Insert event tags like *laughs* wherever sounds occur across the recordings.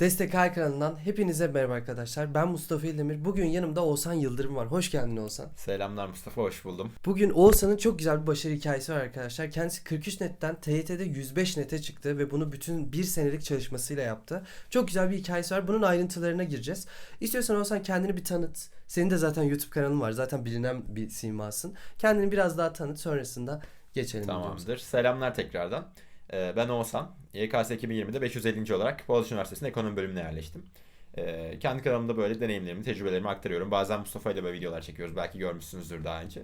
Destek Ay kanalından hepinize merhaba arkadaşlar. Ben Mustafa İldemir. Bugün yanımda Oğuzhan Yıldırım var. Hoş geldin Oğuzhan. Selamlar Mustafa, hoş buldum. Bugün Oğuzhan'ın çok güzel bir başarı hikayesi var arkadaşlar. Kendisi 43 netten TYT'de 105 nete çıktı ve bunu bütün bir senelik çalışmasıyla yaptı. Çok güzel bir hikayesi var. Bunun ayrıntılarına gireceğiz. İstiyorsan Oğuzhan kendini bir tanıt. Senin de zaten YouTube kanalın var. Zaten bilinen bir simasın. Kendini biraz daha tanıt. Sonrasında geçelim. videomuza. Tamamdır. Selamlar tekrardan. Ee, Ben Oğuzhan. YKS 2020'de 550. olarak Boğaziçi Üniversitesi'nde ekonomi bölümüne yerleştim. Ee, Kendi kanalımda böyle deneyimlerimi, tecrübelerimi aktarıyorum. Bazen Mustafa ile böyle videolar çekiyoruz. Belki görmüşsünüzdür daha önce.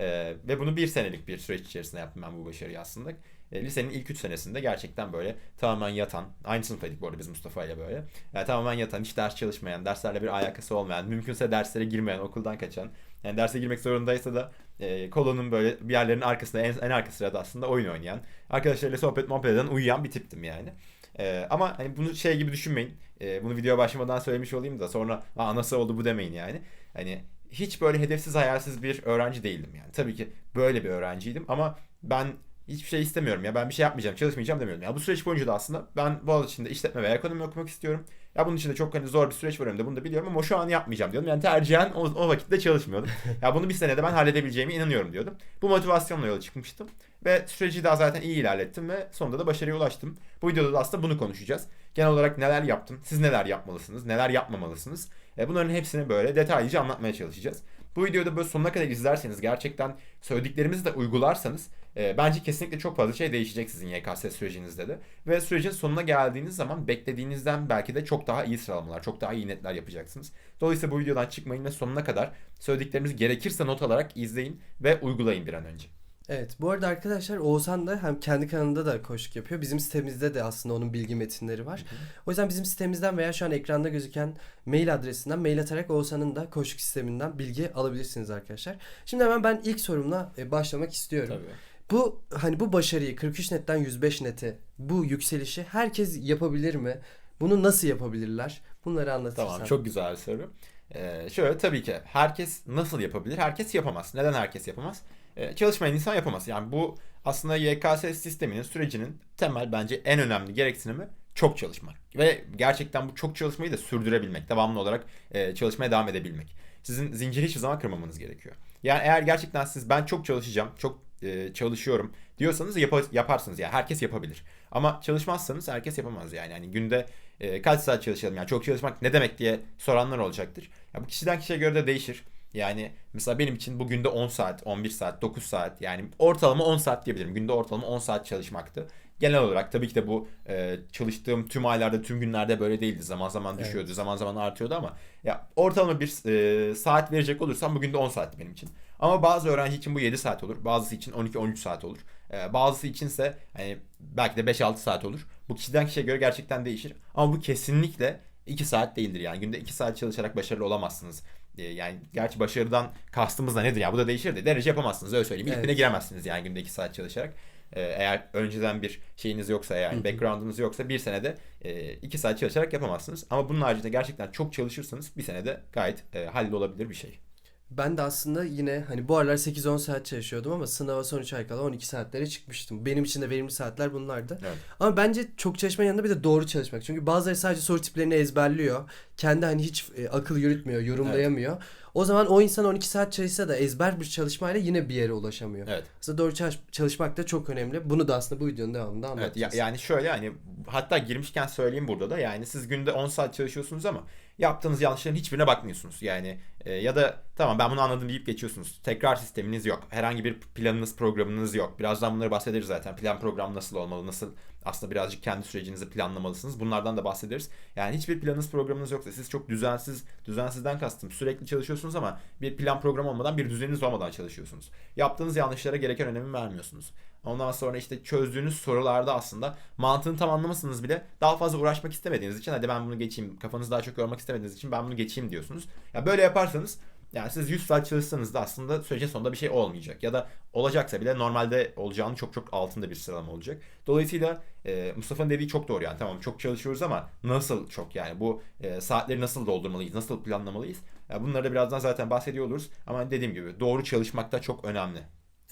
Ee, Ve bunu bir senelik bir süreç içerisinde yaptım ben bu başarıyı aslında. Lisenin ilk 3 senesinde gerçekten böyle tamamen yatan, aynı sınıftaydık bu arada biz Mustafa ile böyle. Yani tamamen yatan, hiç ders çalışmayan, derslerle bir alakası olmayan, mümkünse derslere girmeyen, okuldan kaçan, yani derse girmek zorundaysa da e, kolonun böyle bir yerlerin arkasında en, en arka sırada aslında oyun oynayan, arkadaşlarıyla sohbet muhabbet eden uyuyan bir tiptim yani. E, ama hani bunu şey gibi düşünmeyin. E, bunu videoya başlamadan söylemiş olayım da sonra Aa, nasıl oldu bu demeyin yani. Hani hiç böyle hedefsiz hayalsiz bir öğrenci değildim yani. Tabii ki böyle bir öğrenciydim ama ben hiçbir şey istemiyorum ya ben bir şey yapmayacağım çalışmayacağım demiyorum. Ya bu süreç boyunca da aslında ben Boğaziçi'nde işletme veya ekonomi okumak istiyorum. Ya bunun için de çok hani zor bir süreç var önümde bunu da biliyorum ama şu an yapmayacağım diyordum. Yani tercihen o, o vakitte çalışmıyordum. *laughs* ya bunu bir senede ben halledebileceğime inanıyorum diyordum. Bu motivasyonla yola çıkmıştım. Ve süreci daha zaten iyi ilerlettim ve sonunda da başarıya ulaştım. Bu videoda da aslında bunu konuşacağız. Genel olarak neler yaptım, siz neler yapmalısınız, neler yapmamalısınız. E, bunların hepsini böyle detaylıca anlatmaya çalışacağız. Bu videoda böyle sonuna kadar izlerseniz gerçekten söylediklerimizi de uygularsanız e, bence kesinlikle çok fazla şey değişecek sizin YKS sürecinizde de. Ve sürecin sonuna geldiğiniz zaman beklediğinizden belki de çok daha iyi sıralamalar, çok daha iyi netler yapacaksınız. Dolayısıyla bu videodan çıkmayın ve sonuna kadar söylediklerimizi gerekirse not alarak izleyin ve uygulayın bir an önce. Evet bu arada arkadaşlar Oğuzhan da hem kendi kanalında da koşuk yapıyor. Bizim sitemizde de aslında onun bilgi metinleri var. O yüzden bizim sitemizden veya şu an ekranda gözüken mail adresinden mail atarak Oğuzhan'ın da koşuk sisteminden bilgi alabilirsiniz arkadaşlar. Şimdi hemen ben ilk sorumla e, başlamak istiyorum. Tabii. Bu hani bu başarıyı 43 netten 105 nete bu yükselişi herkes yapabilir mi? Bunu nasıl yapabilirler? Bunları anlatırsan. Tamam çok güzel soru. Ee, şöyle tabii ki herkes nasıl yapabilir? Herkes yapamaz. Neden herkes yapamaz? Ee, çalışmayan insan yapamaz. Yani bu aslında YKS sisteminin sürecinin temel bence en önemli gereksinimi çok çalışmak. Ve gerçekten bu çok çalışmayı da sürdürebilmek. Devamlı olarak e, çalışmaya devam edebilmek. Sizin zinciri hiçbir zaman kırmamanız gerekiyor. Yani eğer gerçekten siz ben çok çalışacağım, çok e, çalışıyorum diyorsanız yapa- yaparsınız. Yani herkes yapabilir. Ama çalışmazsanız herkes yapamaz yani. Yani günde e, kaç saat çalışalım yani çok çalışmak ne demek diye soranlar olacaktır. Ya bu kişiden kişiye göre de değişir. Yani mesela benim için bugün de 10 saat, 11 saat, 9 saat yani ortalama 10 saat diyebilirim. Günde ortalama 10 saat çalışmaktı. Genel olarak tabii ki de bu e, çalıştığım tüm aylarda, tüm günlerde böyle değildi. Zaman zaman düşüyordu, zaman zaman artıyordu ama ya ortalama bir e, saat verecek olursam bugün de 10 saatti benim için. Ama bazı öğrenci için bu 7 saat olur. Bazısı için 12-13 saat olur. E, bazısı içinse hani belki de 5-6 saat olur. Bu kişiden kişiye göre gerçekten değişir. Ama bu kesinlikle 2 saat değildir yani. Günde 2 saat çalışarak başarılı olamazsınız. E, yani gerçi başarıdan kastımız da nedir ya? Bu da değişir de derece yapamazsınız öyle söyleyeyim. Evet. bine giremezsiniz yani günde 2 saat çalışarak. E, eğer önceden bir şeyiniz yoksa yani background'unuz yoksa bir senede 2 saat çalışarak yapamazsınız. Ama bunun haricinde gerçekten çok çalışırsanız bir senede gayet e, hallolabilir bir şey. Ben de aslında yine hani bu aralar 8-10 saat çalışıyordum ama sınava son 3 ay kala 12 saatlere çıkmıştım. Benim için de verimli saatler bunlardı. Evet. Ama bence çok çalışmanın yanında bir de doğru çalışmak. Çünkü bazıları sadece soru tiplerini ezberliyor. Kendi hani hiç e, akıl yürütmüyor, yorumlayamıyor. O zaman o insan 12 saat çalışsa da ezber bir çalışmayla yine bir yere ulaşamıyor. Evet. Aslında doğru çalış- çalışmak da çok önemli. Bunu da aslında bu videonun devamında Evet anlatacağız. ya- yani şöyle hani hatta girmişken söyleyeyim burada da yani siz günde 10 saat çalışıyorsunuz ama yaptığınız yanlışların hiçbirine bakmıyorsunuz. Yani e, ya da tamam ben bunu anladım deyip geçiyorsunuz. Tekrar sisteminiz yok. Herhangi bir planınız, programınız yok. Birazdan bunları bahsederiz zaten. Plan program nasıl olmalı, nasıl aslında birazcık kendi sürecinizi planlamalısınız. Bunlardan da bahsederiz. Yani hiçbir planınız, programınız yoksa siz çok düzensiz, düzensizden kastım. Sürekli çalışıyorsunuz ama bir plan program olmadan, bir düzeniniz olmadan çalışıyorsunuz. Yaptığınız yanlışlara gereken önemi vermiyorsunuz. Ondan sonra işte çözdüğünüz sorularda aslında mantığını tam anlamasınız bile daha fazla uğraşmak istemediğiniz için hadi ben bunu geçeyim kafanızı daha çok yormak istemediğiniz için ben bunu geçeyim diyorsunuz. Ya böyle yaparsanız yani siz 100 saat çalışsanız da aslında sürecin sonunda bir şey olmayacak. Ya da olacaksa bile normalde olacağının çok çok altında bir sıralama olacak. Dolayısıyla e, Mustafa'nın dediği çok doğru yani tamam çok çalışıyoruz ama nasıl çok yani bu e, saatleri nasıl doldurmalıyız, nasıl planlamalıyız? Ya bunları da birazdan zaten bahsediyor oluruz. Ama dediğim gibi doğru çalışmak da çok önemli.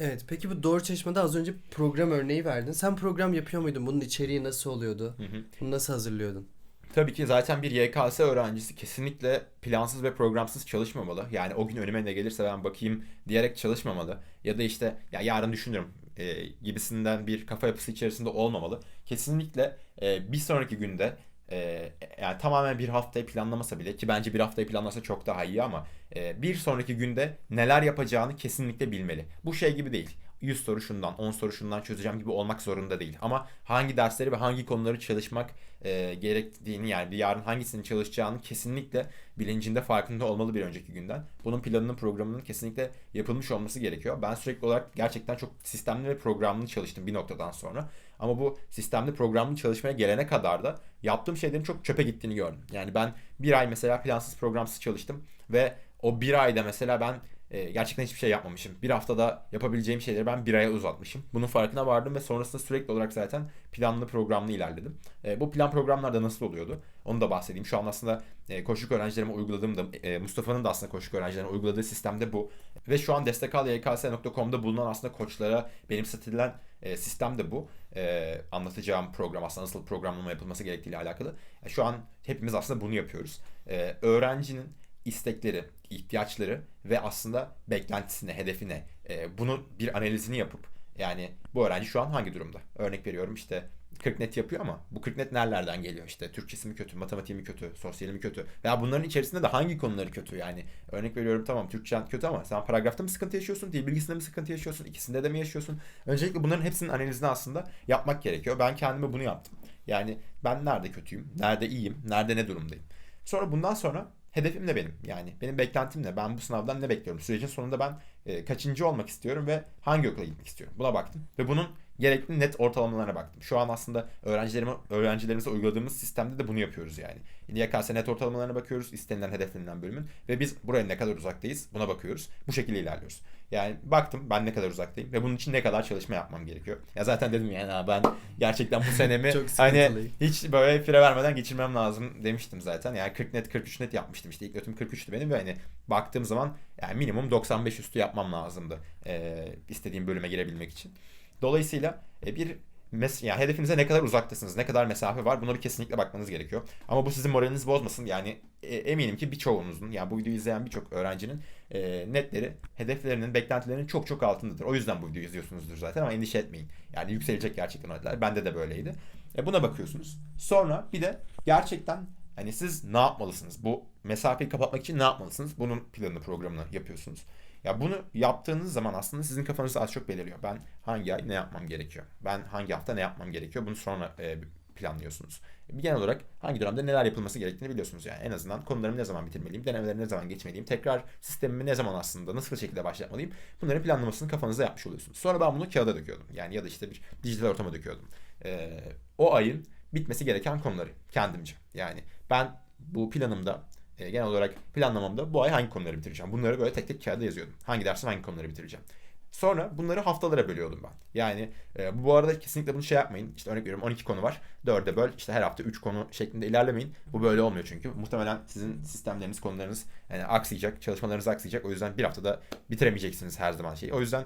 Evet peki bu doğru çalışmada az önce program örneği verdin. Sen program yapıyor muydun? Bunun içeriği nasıl oluyordu? Bunu nasıl hazırlıyordun? Tabii ki zaten bir YKS öğrencisi kesinlikle plansız ve programsız çalışmamalı. Yani o gün önüme ne gelirse ben bakayım diyerek çalışmamalı. Ya da işte ya yarın düşünürüm e, gibisinden bir kafa yapısı içerisinde olmamalı. Kesinlikle e, bir sonraki günde e, yani tamamen bir haftayı planlamasa bile ki bence bir haftayı planlasa çok daha iyi ama e, bir sonraki günde neler yapacağını kesinlikle bilmeli. Bu şey gibi değil. 100 soru şundan, 10 soru şundan çözeceğim gibi olmak zorunda değil. Ama hangi dersleri ve hangi konuları çalışmak e, gerektiğini yani bir yarın hangisini çalışacağını kesinlikle bilincinde farkında olmalı bir önceki günden. Bunun planının programının kesinlikle yapılmış olması gerekiyor. Ben sürekli olarak gerçekten çok sistemli ve programlı çalıştım bir noktadan sonra. Ama bu sistemli programlı çalışmaya gelene kadar da yaptığım şeylerin çok çöpe gittiğini gördüm. Yani ben bir ay mesela plansız programsız çalıştım ve o bir ayda mesela ben e, gerçekten hiçbir şey yapmamışım. Bir haftada yapabileceğim şeyleri ben bir aya uzatmışım. Bunun farkına vardım ve sonrasında sürekli olarak zaten planlı programlı ilerledim. E, bu plan programlarda nasıl oluyordu? Onu da bahsedeyim. Şu an aslında e, koşuk öğrencilerime uyguladığım da e, Mustafa'nın da aslında koşuk öğrencilerine uyguladığı sistemde bu. Ve şu an destekalYKS.com'da bulunan aslında koçlara benimsetilen e, sistem de bu. E, anlatacağım program aslında nasıl programlama yapılması gerektiğiyle alakalı. E, şu an hepimiz aslında bunu yapıyoruz. E, öğrencinin istekleri, ihtiyaçları ve aslında beklentisine, hedefine e, bunun bir analizini yapıp yani bu öğrenci şu an hangi durumda? Örnek veriyorum işte 40 net yapıyor ama bu 40 net nerelerden geliyor? İşte Türkçesi mi kötü, matematiği mi kötü, sosyali mi kötü? Veya bunların içerisinde de hangi konuları kötü? Yani örnek veriyorum tamam Türkçen kötü ama sen paragrafta mı sıkıntı yaşıyorsun, dil bilgisinde mi sıkıntı yaşıyorsun, ikisinde de mi yaşıyorsun? Öncelikle bunların hepsinin analizini aslında yapmak gerekiyor. Ben kendime bunu yaptım. Yani ben nerede kötüyüm, nerede iyiyim, nerede ne durumdayım? Sonra bundan sonra hedefim ne benim? Yani benim beklentim ne? Ben bu sınavdan ne bekliyorum? Sürecin sonunda ben e, kaçıncı olmak istiyorum ve hangi okula gitmek istiyorum? Buna baktım. Ve bunun gerekli net ortalamalarına baktım. Şu an aslında öğrencilerime, öğrencilerimize uyguladığımız sistemde de bunu yapıyoruz yani. YKS net ortalamalarına bakıyoruz, istenilen hedeflenilen bölümün ve biz buraya ne kadar uzaktayız buna bakıyoruz. Bu şekilde ilerliyoruz. Yani baktım ben ne kadar uzaktayım ve bunun için ne kadar çalışma yapmam gerekiyor. Ya zaten dedim yani "Ha, ben gerçekten bu senemi *laughs* hani hiç böyle fire vermeden geçirmem lazım demiştim zaten. Yani 40 net 43 net yapmıştım işte ilk notum 43'tü benim ve hani baktığım zaman yani minimum 95 üstü yapmam lazımdı. Ee, istediğim bölüme girebilmek için. Dolayısıyla e, bir mes yani hedefinize ne kadar uzaktasınız, ne kadar mesafe var buna bir kesinlikle bakmanız gerekiyor. Ama bu sizin moralinizi bozmasın. Yani e, eminim ki birçoğunuzun yani bu videoyu izleyen birçok öğrencinin e, netleri, hedeflerinin, beklentilerinin çok çok altındadır. O yüzden bu videoyu izliyorsunuzdur zaten ama endişe etmeyin. Yani yükselecek gerçekten netler. Bende de böyleydi. E, buna bakıyorsunuz. Sonra bir de gerçekten hani siz ne yapmalısınız? Bu mesafeyi kapatmak için ne yapmalısınız? Bunun planını, programını yapıyorsunuz. Ya bunu yaptığınız zaman aslında sizin kafanızda az çok beliriyor. Ben hangi ay ne yapmam gerekiyor? Ben hangi hafta ne yapmam gerekiyor? Bunu sonra e, planlıyorsunuz. Genel olarak hangi dönemde neler yapılması gerektiğini biliyorsunuz yani. En azından konularımı ne zaman bitirmeliyim, denemeleri ne zaman geçmeliyim, tekrar sistemimi ne zaman aslında nasıl şekilde başlatmalıyım. Bunların planlamasını kafanızda yapmış oluyorsunuz. Sonra ben bunu kağıda döküyordum. Yani ya da işte bir dijital ortama döküyordum. E, o ayın bitmesi gereken konuları kendimce. Yani ben bu planımda e, genel olarak planlamamda bu ay hangi konuları bitireceğim. Bunları böyle tek tek kağıda yazıyordum. Hangi dersin hangi konuları bitireceğim. Sonra bunları haftalara bölüyordum ben. Yani e, bu arada kesinlikle bunu şey yapmayın. İşte örnek veriyorum 12 konu var. 4'e böl. İşte her hafta 3 konu şeklinde ilerlemeyin. Bu böyle olmuyor çünkü. Muhtemelen sizin sistemleriniz, konularınız yani aksayacak, çalışmalarınız aksayacak. O yüzden bir haftada bitiremeyeceksiniz her zaman şeyi. O yüzden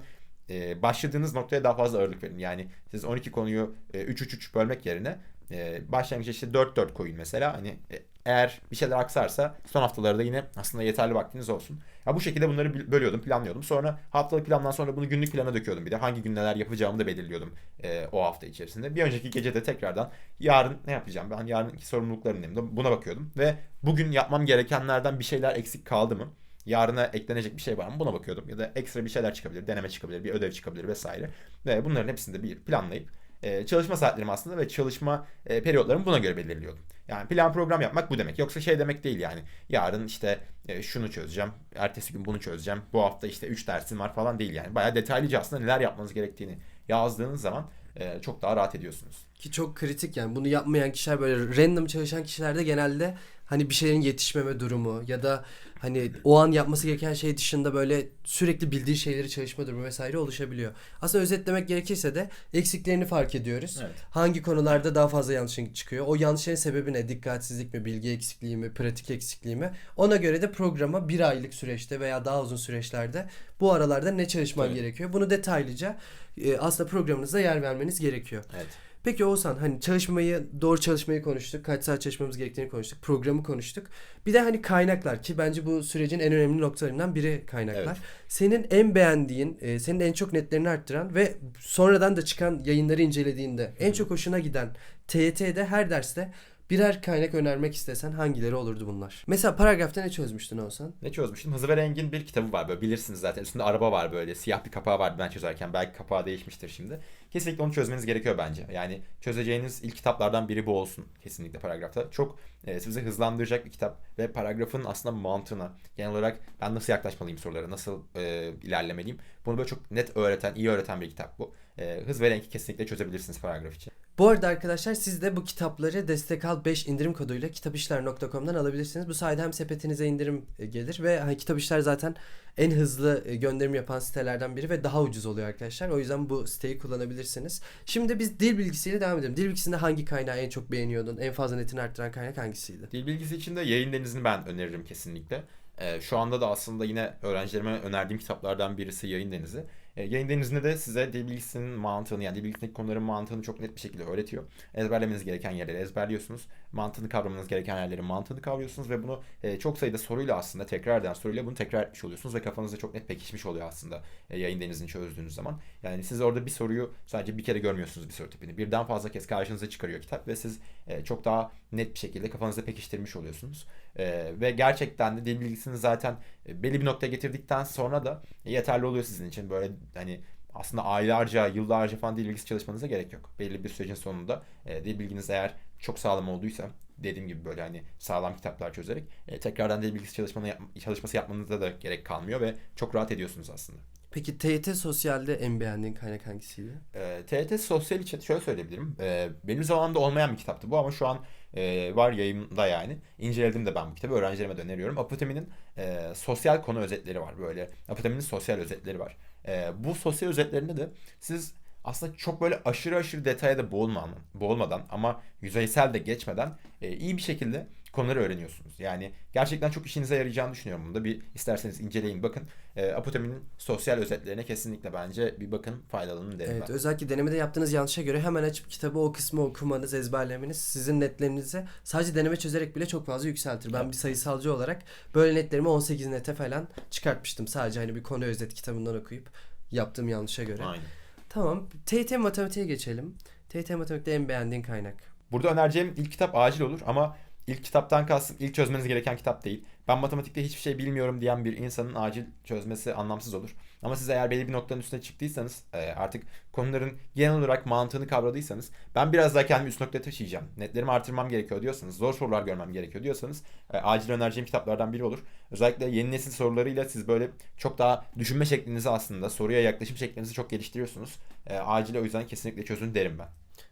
e, başladığınız noktaya daha fazla ağırlık verin. Yani siz 12 konuyu e, 3-3-3 bölmek yerine e, başlangıçta işte 4-4 koyun mesela. Hani e, eğer bir şeyler aksarsa son haftalarda yine aslında yeterli vaktiniz olsun. Ya bu şekilde bunları bölüyordum, planlıyordum. Sonra haftalık plandan sonra bunu günlük plana döküyordum bir de. Hangi gün neler yapacağımı da belirliyordum e, o hafta içerisinde. Bir önceki gece de tekrardan yarın ne yapacağım? Ben yarınki sorumluluklarım neyim? Buna bakıyordum. Ve bugün yapmam gerekenlerden bir şeyler eksik kaldı mı? Yarına eklenecek bir şey var mı? Buna bakıyordum. Ya da ekstra bir şeyler çıkabilir, deneme çıkabilir, bir ödev çıkabilir vesaire. Ve bunların hepsini de bir planlayıp e, çalışma saatlerim aslında ve çalışma e, periyotlarımı buna göre belirliyordum. Yani plan program yapmak bu demek. Yoksa şey demek değil yani. Yarın işte e, şunu çözeceğim. Ertesi gün bunu çözeceğim. Bu hafta işte 3 dersim var falan değil yani. Bayağı detaylıca aslında neler yapmanız gerektiğini yazdığınız zaman e, çok daha rahat ediyorsunuz. Ki çok kritik yani bunu yapmayan kişiler böyle random çalışan kişilerde genelde hani bir şeylerin yetişmeme durumu ya da hani o an yapması gereken şey dışında böyle sürekli bildiği şeyleri çalışma durumu vesaire oluşabiliyor. Aslında özetlemek gerekirse de eksiklerini fark ediyoruz. Evet. Hangi konularda daha fazla yanlışın çıkıyor? O yanlışların sebebi ne? Dikkatsizlik mi, bilgi eksikliği mi, pratik eksikliği mi? Ona göre de programa bir aylık süreçte veya daha uzun süreçlerde bu aralarda ne çalışman Tabii. gerekiyor? Bunu detaylıca e, aslında programınızda yer vermeniz gerekiyor. Evet. Peki Oğuzhan hani çalışmayı doğru çalışmayı konuştuk. Kaç saat çalışmamız gerektiğini konuştuk. Programı konuştuk. Bir de hani kaynaklar ki bence bu sürecin en önemli noktalarından biri kaynaklar. Evet. Senin en beğendiğin, e, senin en çok netlerini arttıran ve sonradan da çıkan yayınları incelediğinde en çok hoşuna giden TYT'de her derste birer kaynak önermek istesen hangileri olurdu bunlar? Mesela paragrafta ne çözmüştün Oğuzhan? Ne çözmüştüm? Hızlı ve Rengin bir kitabı var böyle bilirsiniz zaten. Üstünde araba var böyle. Siyah bir kapağı vardı ben çözerken. Belki kapağı değişmiştir şimdi. Kesinlikle onu çözmeniz gerekiyor bence. Yani çözeceğiniz ilk kitaplardan biri bu olsun. Kesinlikle paragrafta. Çok e, sizi hızlandıracak bir kitap. Ve paragrafın aslında mantığına genel olarak ben nasıl yaklaşmalıyım sorulara, nasıl e, ilerlemeliyim. Bunu böyle çok net öğreten, iyi öğreten bir kitap bu. E, hız ve rengi kesinlikle çözebilirsiniz paragraf için. Bu arada arkadaşlar siz de bu kitapları Destek Al 5 indirim koduyla kitapişler.com'dan alabilirsiniz. Bu sayede hem sepetinize indirim e, gelir ve hani Kitapişler zaten en hızlı e, gönderim yapan sitelerden biri ve daha ucuz oluyor arkadaşlar. O yüzden bu siteyi kullanabilirsiniz. Şimdi biz dil bilgisiyle devam edelim. Dil bilgisinde hangi kaynağı en çok beğeniyordun? En fazla netini arttıran kaynak hangisiydi? Dil bilgisi için de yayın denizini ben öneririm kesinlikle. Ee, şu anda da aslında yine öğrencilerime önerdiğim kitaplardan birisi Yayın Denizi. Ee, Yayın Denizi'nde de size dil mantığını yani dil bilgisindeki konuların mantığını çok net bir şekilde öğretiyor. Ezberlemeniz gereken yerleri ezberliyorsunuz. Mantığını kavramanız gereken yerlerin mantığını kavruyorsunuz ve bunu e, çok sayıda soruyla aslında tekrar eden soruyla bunu tekrar etmiş oluyorsunuz ve kafanızda çok net pekişmiş oluyor aslında e, Yayın Denizi'ni çözdüğünüz zaman. Yani siz orada bir soruyu sadece bir kere görmüyorsunuz bir soru tipini. Birden fazla kez karşınıza çıkarıyor kitap ve siz e, çok daha net bir şekilde kafanızda pekiştirmiş oluyorsunuz. Ee, ve gerçekten de dil bilgisini zaten e, belli bir noktaya getirdikten sonra da yeterli oluyor sizin için. Böyle hani aslında aylarca, yıllarca falan dil bilgisi çalışmanıza gerek yok. Belli bir sürecin sonunda e, dil bilginiz eğer çok sağlam olduysa dediğim gibi böyle hani sağlam kitaplar çözerek e, tekrardan dil bilgisi çalışmanı yap- çalışması yapmanıza da gerek kalmıyor ve çok rahat ediyorsunuz aslında. Peki TYT Sosyal'de en beğendiğin kaynak hangisiydi? E, TRT Sosyal için şöyle söyleyebilirim. E, benim zamanımda olmayan bir kitaptı bu ama şu an e, var yayımda yani. İnceledim de ben bu kitabı. Öğrencilerime de öneriyorum. Apotemi'nin e, sosyal konu özetleri var böyle. Apotemi'nin sosyal özetleri var. E, bu sosyal özetlerinde de siz aslında çok böyle aşırı aşırı detaya da boğulmadan, boğulmadan ama yüzeysel de geçmeden e, iyi bir şekilde konuları öğreniyorsunuz. Yani gerçekten çok işinize yarayacağını düşünüyorum bunda. Bir isterseniz inceleyin bakın. E, Apotemi'nin sosyal özetlerine kesinlikle bence bir bakın faydalanın derim Evet ben. özellikle denemede yaptığınız yanlışa göre hemen açıp kitabı o kısmı okumanız, ezberlemeniz sizin netlerinizi sadece deneme çözerek bile çok fazla yükseltir. Ben bir sayısalcı olarak böyle netlerimi 18 nete falan çıkartmıştım. Sadece hani bir konu özet kitabından okuyup yaptığım yanlışa göre. Aynen. Tamam. TYT matematiğe geçelim. TYT matematikte en beğendiğin kaynak. Burada önereceğim ilk kitap acil olur ama ilk kitaptan kastım ilk çözmeniz gereken kitap değil. Ben matematikte hiçbir şey bilmiyorum diyen bir insanın acil çözmesi anlamsız olur. Ama siz eğer belli bir noktanın üstüne çıktıysanız e, artık konuların genel olarak mantığını kavradıysanız ben biraz daha kendimi üst noktaya taşıyacağım. Netlerimi artırmam gerekiyor diyorsanız, zor sorular görmem gerekiyor diyorsanız e, acil önereceğim kitaplardan biri olur. Özellikle yeni nesil sorularıyla siz böyle çok daha düşünme şeklinizi aslında soruya yaklaşım şeklinizi çok geliştiriyorsunuz. E, acil o yüzden kesinlikle çözün derim ben.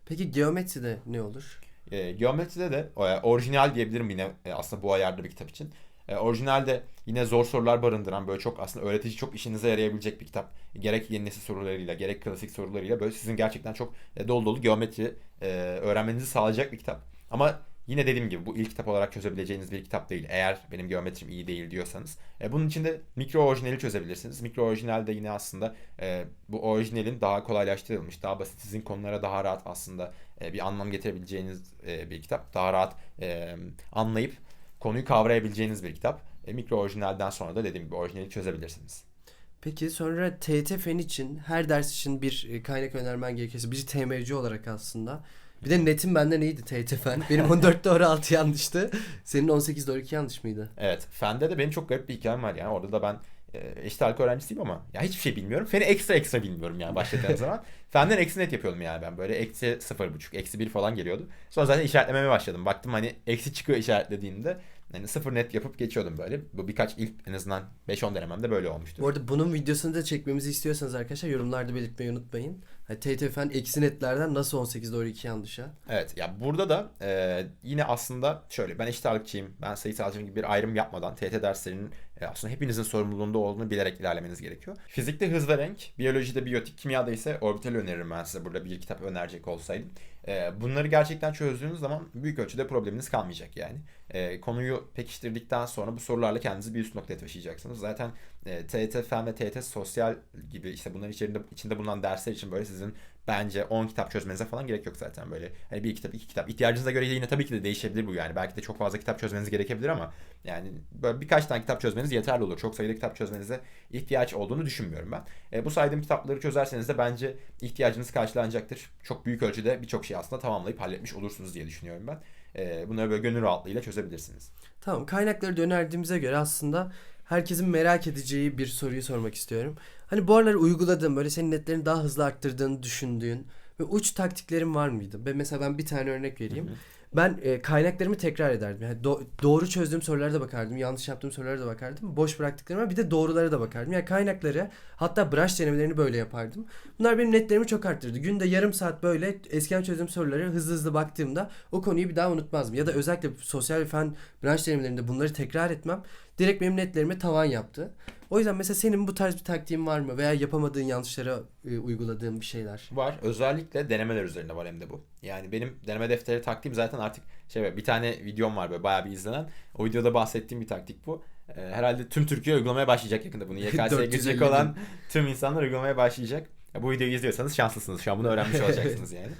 Peki geometride ne olur? E, geometride de orijinal diyebilirim yine aslında bu ayarda bir kitap için. E, orijinalde yine zor sorular barındıran böyle çok aslında öğretici çok işinize yarayabilecek bir kitap. Gerek yeni nesil sorularıyla gerek klasik sorularıyla böyle sizin gerçekten çok e, dolu dolu geometri e, öğrenmenizi sağlayacak bir kitap. Ama yine dediğim gibi bu ilk kitap olarak çözebileceğiniz bir kitap değil. Eğer benim geometrim iyi değil diyorsanız. E, bunun için de mikro orijinali çözebilirsiniz. Mikro orijinal de yine aslında e, bu orijinalin daha kolaylaştırılmış, daha basit sizin konulara daha rahat aslında e, bir anlam getirebileceğiniz e, bir kitap. Daha rahat e, anlayıp konuyu kavrayabileceğiniz bir kitap. E, mikro orijinalden sonra da dediğim gibi orijinali çözebilirsiniz. Peki sonra TYT fen için her ders için bir e, kaynak önermen gerekirse bir TMC olarak aslında. Bir de netim benden iyiydi TYT fen. Benim 14 doğru 6 yanlıştı. Senin 18 doğru 2 yanlış mıydı? Evet, Fen'de de benim çok garip bir hikayem var yani. Orada da ben e, eşit ağırlık öğrencisiyim ama ya hiçbir şey bilmiyorum. Fen'i ekstra ekstra bilmiyorum yani başladığım *laughs* zaman. Fen'den eksi net yapıyordum yani ben böyle eksi 0.5, eksi 1 falan geliyordu. Sonra zaten işaretlemeye başladım. Baktım hani eksi çıkıyor işaretlediğinde hani 0 net yapıp geçiyordum böyle. Bu birkaç ilk en azından 5-10 denememde böyle olmuştu. Bu arada bunun videosunu da çekmemizi istiyorsanız arkadaşlar yorumlarda belirtmeyi unutmayın. Hani TYT fen eksi netlerden nasıl 18 doğru 2 yanlışa? Evet ya burada da e, yine aslında şöyle ben eşit ağırlıkçıyım. Ben sayısalcıyım gibi bir ayrım yapmadan TYT derslerinin aslında hepinizin sorumluluğunda olduğunu bilerek ilerlemeniz gerekiyor. Fizikte hız ve renk, biyolojide biyotik, kimyada ise orbital öneririm ben size burada bir kitap önerecek olsaydım. E, bunları gerçekten çözdüğünüz zaman büyük ölçüde probleminiz kalmayacak yani. E, konuyu pekiştirdikten sonra bu sorularla kendinizi bir üst noktaya taşıyacaksınız. Zaten e, TYT Fen ve TYT Sosyal gibi işte bunların içinde, içinde bulunan dersler için böyle sizin bence 10 kitap çözmenize falan gerek yok zaten böyle. Hani bir kitap, iki kitap. İhtiyacınıza göre yine tabii ki de değişebilir bu yani. Belki de çok fazla kitap çözmeniz gerekebilir ama yani böyle birkaç tane kitap çözmeniz yeterli olur. Çok sayıda kitap çözmenize ihtiyaç olduğunu düşünmüyorum ben. E, bu saydığım kitapları çözerseniz de bence ihtiyacınız karşılanacaktır. Çok büyük ölçüde birçok şeyi aslında tamamlayıp halletmiş olursunuz diye düşünüyorum ben. E, bunları böyle gönül rahatlığıyla çözebilirsiniz. Tamam kaynakları da önerdiğimize göre aslında herkesin merak edeceği bir soruyu sormak istiyorum. Hani bu aralar uyguladığın böyle senin netlerini daha hızlı arttırdığını düşündüğün ve uç taktiklerin var mıydı? Ben mesela ben bir tane örnek vereyim. Ben e, kaynaklarımı tekrar ederdim. Yani do- doğru çözdüğüm sorulara da bakardım. Yanlış yaptığım sorulara da bakardım. Boş bıraktıklarıma bir de doğrulara da bakardım. Yani kaynakları hatta branş denemelerini böyle yapardım. Bunlar benim netlerimi çok arttırdı. Günde yarım saat böyle eskiden çözdüğüm soruları hızlı hızlı baktığımda o konuyu bir daha unutmazdım. Ya da özellikle sosyal fen branş denemelerinde bunları tekrar etmem direkt benim netlerime tavan yaptı. O yüzden mesela senin bu tarz bir taktiğin var mı? Veya yapamadığın yanlışlara e, uyguladığın bir şeyler? Var. Özellikle denemeler üzerinde var hem de bu. Yani benim deneme defteri taktiğim zaten artık şey bir tane videom var böyle bayağı bir izlenen. O videoda bahsettiğim bir taktik bu. Ee, herhalde tüm Türkiye uygulamaya başlayacak yakında bunu. *laughs* YKS'ye 450 girecek olan tüm insanlar uygulamaya başlayacak. Ya bu videoyu izliyorsanız şanslısınız. Şu an bunu öğrenmiş *laughs* olacaksınız yani.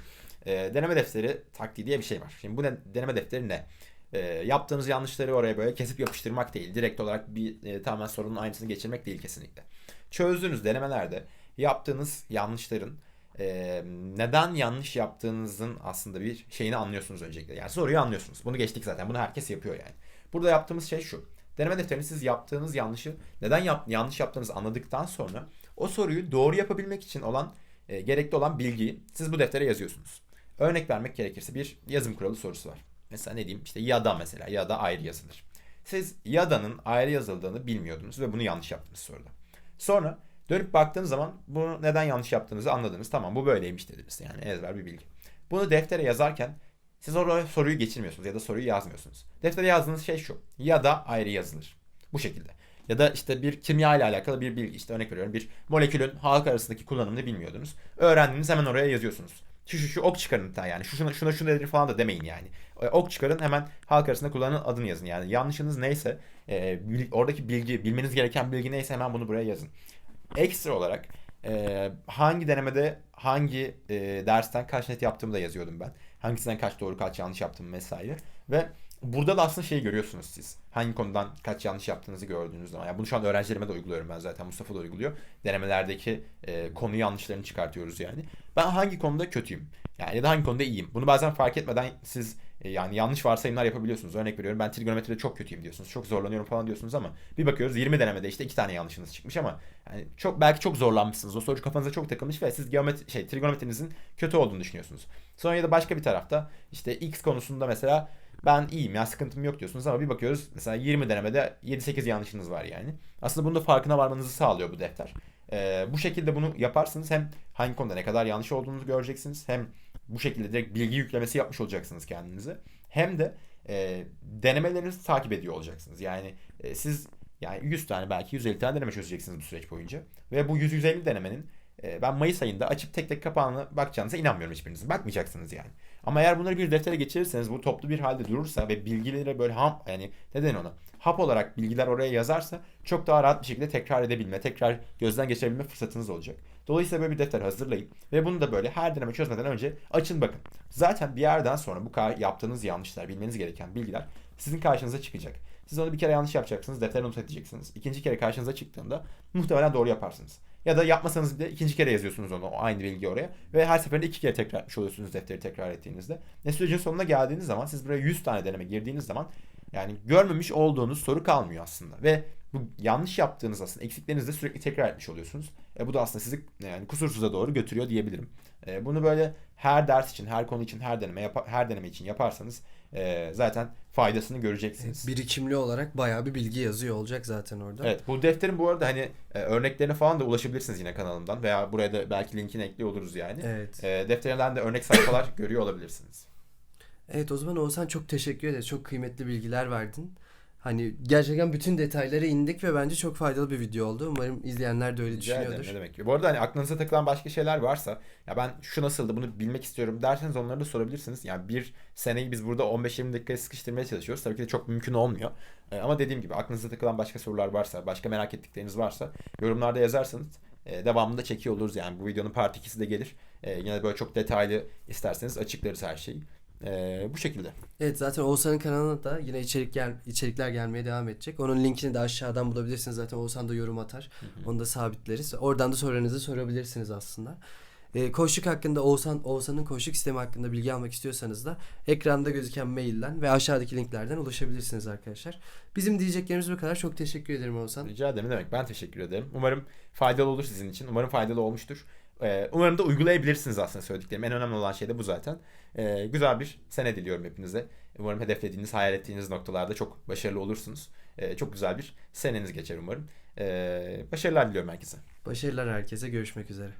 Ee, deneme defteri taktiği diye bir şey var. Şimdi bu ne, deneme defteri ne? Ee, yaptığınız yanlışları oraya böyle kesip yapıştırmak değil. Direkt olarak bir e, tamamen sorunun aynısını geçirmek değil kesinlikle. Çözdüğünüz denemelerde yaptığınız yanlışların e, neden yanlış yaptığınızın aslında bir şeyini anlıyorsunuz öncelikle. Yani soruyu anlıyorsunuz. Bunu geçtik zaten. Bunu herkes yapıyor yani. Burada yaptığımız şey şu. Deneme defterini siz yaptığınız yanlışı neden yap, yanlış yaptığınızı anladıktan sonra o soruyu doğru yapabilmek için olan e, gerekli olan bilgiyi siz bu deftere yazıyorsunuz. Örnek vermek gerekirse bir yazım kuralı sorusu var. Mesela ne diyeyim işte ya da mesela ya da ayrı yazılır. Siz yada'nın ayrı yazıldığını bilmiyordunuz ve bunu yanlış yaptınız soruda. Sonra dönüp baktığınız zaman bunu neden yanlış yaptığınızı anladınız. Tamam bu böyleymiş dediniz yani ezber bir bilgi. Bunu deftere yazarken siz oraya soruyu geçirmiyorsunuz ya da soruyu yazmıyorsunuz. Deftere yazdığınız şey şu. Ya da ayrı yazılır. Bu şekilde. Ya da işte bir kimya ile alakalı bir bilgi işte örnek veriyorum bir molekülün halk arasındaki kullanımını bilmiyordunuz. Öğrendiniz hemen oraya yazıyorsunuz. Şu şu şu ok çıkarın hatta yani. Şu şuna şuna şunu nedir falan da demeyin yani. E, Ok çıkarın hemen halk arasında kullanılan adını yazın yani. Yanlışınız neyse e, oradaki bilgi bilmeniz gereken bilgi neyse hemen bunu buraya yazın. Ekstra olarak e, hangi denemede hangi e, dersten kaç net yaptığımı da yazıyordum ben. Hangisinden kaç doğru kaç yanlış yaptım vesaire. Ve burada da aslında şeyi görüyorsunuz siz. Hangi konudan kaç yanlış yaptığınızı gördüğünüz zaman. Yani bunu şu an öğrencilerime de uyguluyorum ben zaten. Mustafa da uyguluyor. Denemelerdeki e, konu yanlışlarını çıkartıyoruz yani. Ben hangi konuda kötüyüm? Yani ya da hangi konuda iyiyim? Bunu bazen fark etmeden siz e, yani yanlış varsayımlar yapabiliyorsunuz. Örnek veriyorum ben trigonometride çok kötüyüm diyorsunuz. Çok zorlanıyorum falan diyorsunuz ama bir bakıyoruz 20 denemede işte 2 tane yanlışınız çıkmış ama yani çok belki çok zorlanmışsınız. O soru kafanıza çok takılmış ve siz geometri şey trigonometrinizin kötü olduğunu düşünüyorsunuz. Sonra ya da başka bir tarafta işte x konusunda mesela ben iyiyim ya sıkıntım yok diyorsunuz ama bir bakıyoruz mesela 20 denemede 7-8 yanlışınız var yani. Aslında bunun da farkına varmanızı sağlıyor bu defter. Ee, bu şekilde bunu yaparsınız hem hangi konuda ne kadar yanlış olduğunuzu göreceksiniz hem bu şekilde direkt bilgi yüklemesi yapmış olacaksınız kendinize. Hem de e, denemelerinizi takip ediyor olacaksınız. Yani e, siz yani 100 tane belki 150 tane deneme çözeceksiniz bu süreç boyunca. Ve bu 100-150 denemenin e, ben Mayıs ayında açıp tek tek kapağına bakacağınıza inanmıyorum hiçbirinizin. Bakmayacaksınız yani. Ama eğer bunları bir deftere geçirirseniz bu toplu bir halde durursa ve bilgileri böyle ham yani neden ona hap olarak bilgiler oraya yazarsa çok daha rahat bir şekilde tekrar edebilme, tekrar gözden geçirebilme fırsatınız olacak. Dolayısıyla böyle bir defter hazırlayın ve bunu da böyle her deneme çözmeden önce açın bakın. Zaten bir yerden sonra bu yaptığınız yanlışlar, bilmeniz gereken bilgiler sizin karşınıza çıkacak. Siz onu bir kere yanlış yapacaksınız, deftere not edeceksiniz. İkinci kere karşınıza çıktığında muhtemelen doğru yaparsınız. Ya da yapmasanız bile ikinci kere yazıyorsunuz onu o aynı bilgi oraya ve her seferinde iki kere tekrar etmiş oluyorsunuz defteri tekrar ettiğinizde. Ne sürecin sonuna geldiğiniz zaman siz buraya 100 tane deneme girdiğiniz zaman yani görmemiş olduğunuz soru kalmıyor aslında ve bu yanlış yaptığınız aslında eksiklerinizi de sürekli tekrar etmiş oluyorsunuz. E, bu da aslında sizi yani kusursuza doğru götürüyor diyebilirim. E, bunu böyle her ders için, her konu için, her deneme yapa- her deneme için yaparsanız e, zaten faydasını göreceksiniz. Birikimli olarak bayağı bir bilgi yazıyor olacak zaten orada. Evet bu defterin bu arada hani e, örneklerine falan da ulaşabilirsiniz yine kanalımdan veya buraya da belki linkini ekliyor oluruz yani. Evet. E, defterinden de örnek sayfalar *laughs* görüyor olabilirsiniz. Evet o zaman Oğuzhan çok teşekkür ederiz. Çok kıymetli bilgiler verdin. Hani gerçekten bütün detaylara indik ve bence çok faydalı bir video oldu. Umarım izleyenler de öyle Rica ederim, düşünüyordur. ne demek. Bu arada hani aklınıza takılan başka şeyler varsa ya ben şu nasıldı bunu bilmek istiyorum derseniz onları da sorabilirsiniz. Yani bir seneyi biz burada 15-20 dakikaya sıkıştırmaya çalışıyoruz. Tabii ki de çok mümkün olmuyor. Ee, ama dediğim gibi aklınıza takılan başka sorular varsa, başka merak ettikleriniz varsa yorumlarda yazarsanız e, devamında çekiyor oluruz yani. Bu videonun part 2'si de gelir. E, yine böyle çok detaylı isterseniz açıklarız her şeyi. E, bu şekilde. Evet zaten Oğuzhan'ın kanalına da yine içerik gel içerikler gelmeye devam edecek. Onun linkini de aşağıdan bulabilirsiniz. Zaten Oğuzhan da yorum atar. Onu da sabitleriz. Oradan da sorularınızı sorabilirsiniz aslında. Ee, koşuk hakkında Oğuzhan Oğuzhan'ın koşuk sistemi hakkında bilgi almak istiyorsanız da ekranda gözüken mailden ve aşağıdaki linklerden ulaşabilirsiniz arkadaşlar. Bizim diyeceklerimiz bu kadar. Çok teşekkür ederim Oğuzhan. Rica ederim ne demek. Ben teşekkür ederim. Umarım faydalı olur sizin için. Umarım faydalı olmuştur. Ee, umarım da uygulayabilirsiniz aslında söylediklerim. En önemli olan şey de bu zaten. Ee, güzel bir sene diliyorum hepinize. Umarım hedeflediğiniz, hayal ettiğiniz noktalarda çok başarılı olursunuz. Ee, çok güzel bir seneniz geçer umarım. Başarılar diliyorum herkese. Başarılar herkese. Görüşmek üzere.